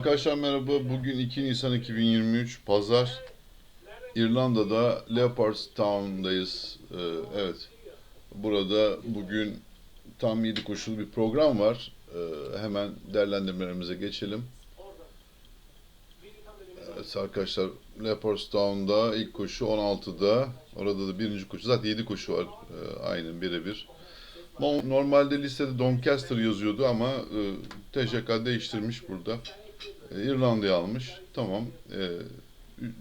Arkadaşlar merhaba. Bugün 2 Nisan 2023 Pazar. İrlanda'da Leopardstown'dayız. Ee, evet. Burada bugün tam 7 koşulu bir program var. Ee, hemen değerlendirmelerimize geçelim. Evet arkadaşlar Leopardstown'da ilk koşu 16'da. Orada da birinci koşu. Zaten 7 koşu var. Ee, aynen birebir. No- Normalde listede Doncaster yazıyordu ama e, TCK değiştirmiş burada. İrlanda'ya almış. Tamam. E,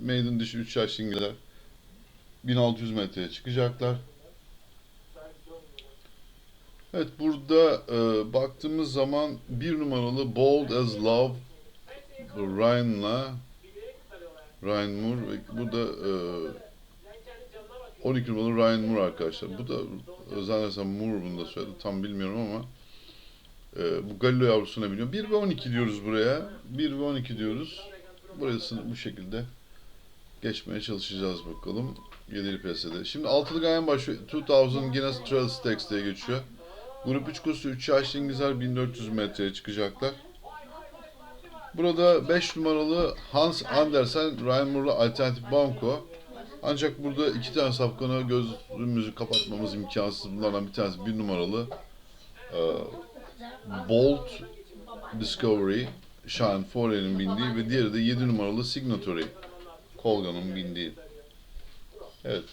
maiden dışı 3 yaş İngilizler 1600 metreye çıkacaklar. Evet burada e, baktığımız zaman bir numaralı Bold as Love Ryan'la Ryan Moore ve burada e, 12 numaralı Ryan Moore arkadaşlar. Bu da zannedersem Moore bunu da söyledi. Tam bilmiyorum ama e, bu Galileo yavrusuna biniyor. 1 ve 12 diyoruz buraya. 1 ve 12 diyoruz. Burasını bu şekilde geçmeye çalışacağız bakalım. Yedili PS'de. Şimdi altılı gayen başlıyor. 2000 Guinness Trail Stakes diye geçiyor. Grup 3 koşusu 3 yaşlı İngilizler 1400 metreye çıkacaklar. Burada 5 numaralı Hans Andersen, Ryan Moore'la Alternatif Banco. Ancak burada iki tane safkana gözümüzü kapatmamız imkansız. Bunlardan bir tanesi bir numaralı e, Bolt Discovery, Sean Fore'nin bindiği ve diğeri de 7 numaralı Signatory, Colgan'ın bindiği. Evet.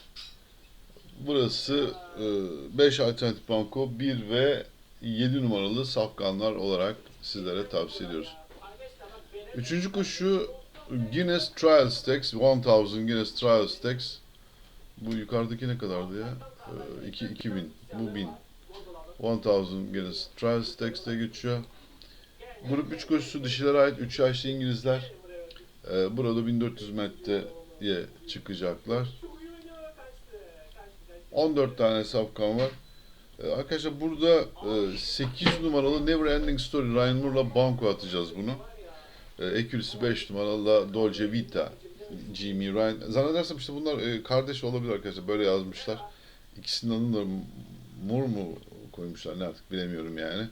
Burası 5 alternatif banko, 1 ve 7 numaralı safkanlar olarak sizlere tavsiye ediyoruz. Üçüncü koşu Guinness Trial Stakes, 1000 Guinness Trial Stakes. Bu yukarıdaki ne kadardı ya? Ee, iki- 2000, bu 1000. 1000 Guinness Trial Stakes'te geçiyor. Grup 3 koşusu dişilere ait 3 yaşlı İngilizler. Ee, burada 1400 metreye çıkacaklar. 14 tane safkan var. Ee, arkadaşlar burada e, 8 numaralı Never Ending Story Ryan Moore'la banko atacağız bunu. E, Accuracy 5 numaralı Dolce Vita Jimmy Ryan. Zannedersem işte bunlar e, kardeş olabilir arkadaşlar. Böyle yazmışlar. İkisinin adını da Moore mu koymuşlar ne artık bilemiyorum yani.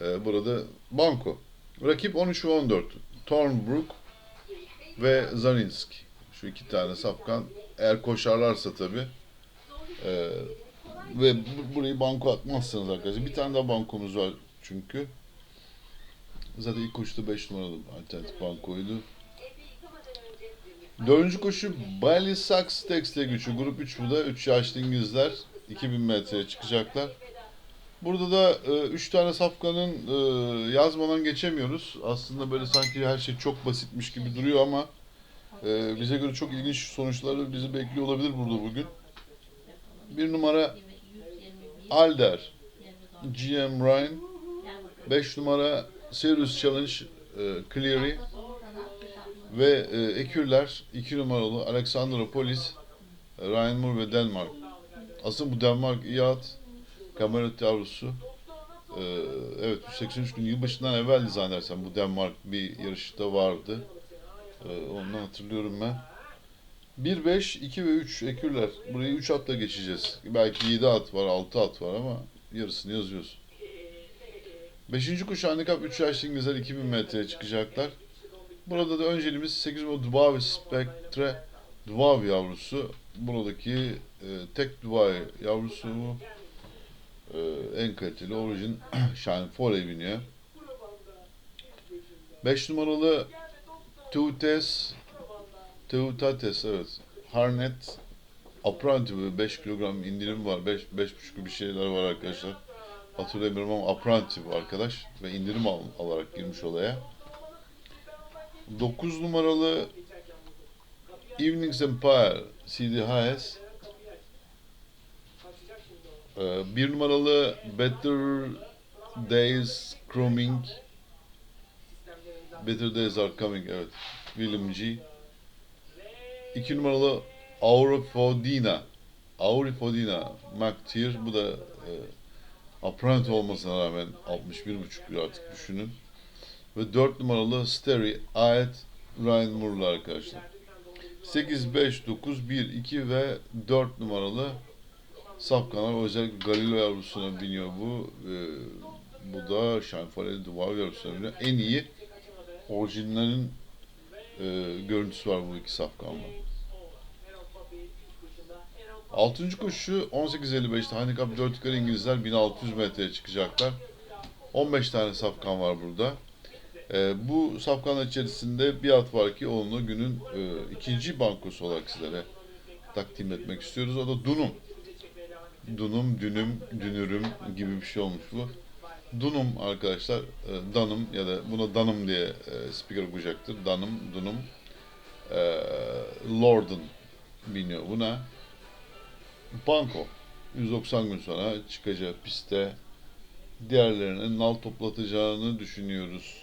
E, burada Banko. Rakip 13 ve 14. Thornbrook ve Zarinski. Şu iki tane safkan. Eğer koşarlarsa tabi. ve bu- burayı banko atmazsanız arkadaşlar. Bir tane daha bankomuz var çünkü. Zaten ilk koşuda 5 numaralı alternatif bankoydu. Dördüncü koşu Bally Sachs diye geçiyor. Grup 3 bu da. 3 yaşlı İngilizler 2000 metreye çıkacaklar. Burada da 3 tane safkanın e, yazmadan geçemiyoruz. Aslında böyle sanki her şey çok basitmiş gibi duruyor ama e, bize göre çok ilginç sonuçları bizi bekliyor olabilir burada bugün. Bir numara Alder, GM Ryan, 5 numara Serious Challenge e, Cleary ve e, Ekürler 2 numaralı Alexandra Polis, e, Ryan Moore ve Denmark. Aslında bu Denmark iyi at. Kamerat yavrusu. E, evet 183 gün yılbaşından evveldi zannedersem bu Denmark bir yarışta vardı. E, onu hatırlıyorum ben. 1, 5, 2 ve 3 Ekürler. Burayı 3 atla geçeceğiz. Belki 7 at var, 6 at var ama yarısını yazıyoruz. Beşinci kuş handikap 3 yaşlı İngilizler 2000 metreye çıkacaklar. Burada da önceliğimiz 8 numaralı Dubavi Spectre Dubavi yavrusu. Buradaki e, tek Dubavi yavrusu bu. E, en kaliteli orijin Foley biniyor. 5 numaralı Tutes Teutates evet. Harnet böyle 5 kilogram indirim var. 5 5,5 bir şeyler var arkadaşlar hatırlamıyorum ama apprenti bu arkadaş ve indirim al, alarak girmiş olaya. 9 numaralı Evenings Empire CDHS ee, bir numaralı Better Days Coming. Better Days Are Coming evet. William G. 2 numaralı Aurifodina. Aurifodina McTeer bu da e, Apprenti olmasına rağmen 61.5 kilo artık düşünün. Ve 4 numaralı Steri ait Ryan Moore'lu arkadaşlar. 8, 5, 9, 1, 2 ve 4 numaralı Safkanlar özellikle Galileo yavrusuna biniyor bu. Ee, bu da Şenfaleli Duvar yavrusuna biniyor. En iyi orijinalin e, görüntüsü var bu iki safkanla. Altıncı koşu 18.55'te Handicap 4 yukarı İngilizler 1600 metreye çıkacaklar. 15 tane safkan var burada. E, bu safkanlar içerisinde bir at var ki onu günün e, ikinci bankosu olarak sizlere takdim etmek istiyoruz. O da Dunum. Dunum, dünüm, dünürüm gibi bir şey olmuş bu. Dunum arkadaşlar, e, Danım ya da buna Danım diye e, spiker okuyacaktır. Danım, Dunum, e, Lorden biniyor buna. Banko 190 gün sonra çıkacağı pistte diğerlerinin nal toplatacağını düşünüyoruz.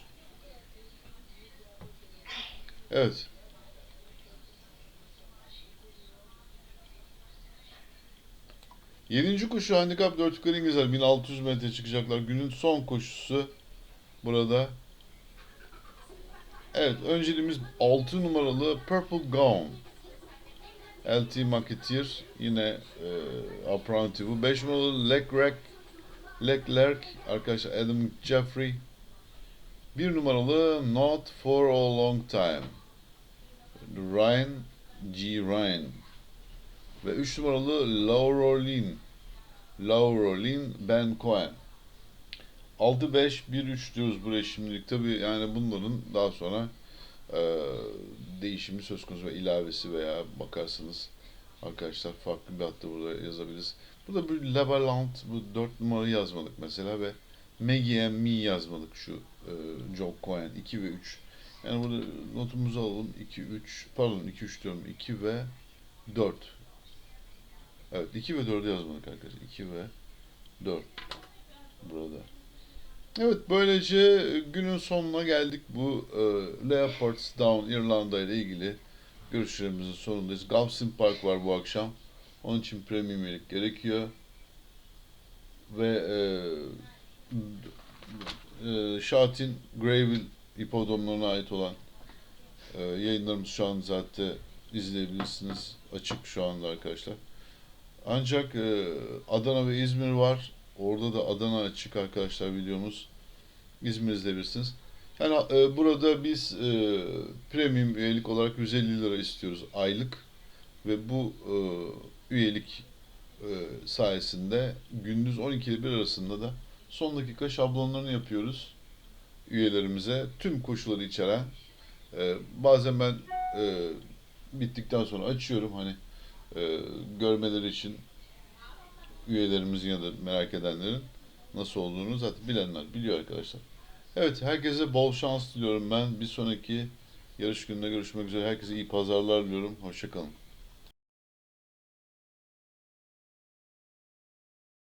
Evet. Yedinci koşu handikap 4 yukarı İngilizler 1600 metre çıkacaklar. Günün son koşusu burada. Evet önceliğimiz 6 numaralı Purple Gown. LT Marketeer yine e, apprenti bu. 5 numaralı Leclerc Leclerc arkadaşlar Adam Jeffrey. 1 numaralı Not for a Long Time. Ryan G. Ryan. Ve 3 numaralı Laurolin. Laurolin Ben Cohen. 6-5-1-3 diyoruz buraya şimdilik. Tabi yani bunların daha sonra e, değişimi söz konusu ve ilavesi veya bakarsınız arkadaşlar farklı bir hatta burada yazabiliriz. Burada bir Labaland bu 4 numara yazmadık mesela ve Maggie and Me yazmadık şu e, Joe Cohen 2 ve 3. Yani burada notumuzu alalım 2 3 pardon 2 3 diyorum 2 ve 4. Evet 2 ve 4'ü yazmadık arkadaşlar. 2 ve 4 burada. Evet böylece günün sonuna geldik bu e, Leopards Down İrlanda ile ilgili görüşlerimizin sonundayız. Gavsin Park var bu akşam. Onun için premium üyelik gerekiyor. Ve e, e, Şatin Grayville hipodromlarına ait olan e, yayınlarımız şu an zaten izleyebilirsiniz. Açık şu anda arkadaşlar. Ancak e, Adana ve İzmir var. Orada da Adana açık arkadaşlar videomuz. İzmir izleyebilirsiniz. Yani e, burada biz e, premium üyelik olarak 150 lira istiyoruz aylık ve bu e, üyelik e, sayesinde gündüz 12 ile 1 arasında da son dakika şablonlarını yapıyoruz üyelerimize. Tüm koşulları içeren e, bazen ben e, bittikten sonra açıyorum hani e, görmeleri için üyelerimizin ya da merak edenlerin nasıl olduğunu zaten bilenler biliyor arkadaşlar. Evet herkese bol şans diliyorum ben. Bir sonraki yarış gününde görüşmek üzere. Herkese iyi pazarlar diliyorum. Hoşçakalın.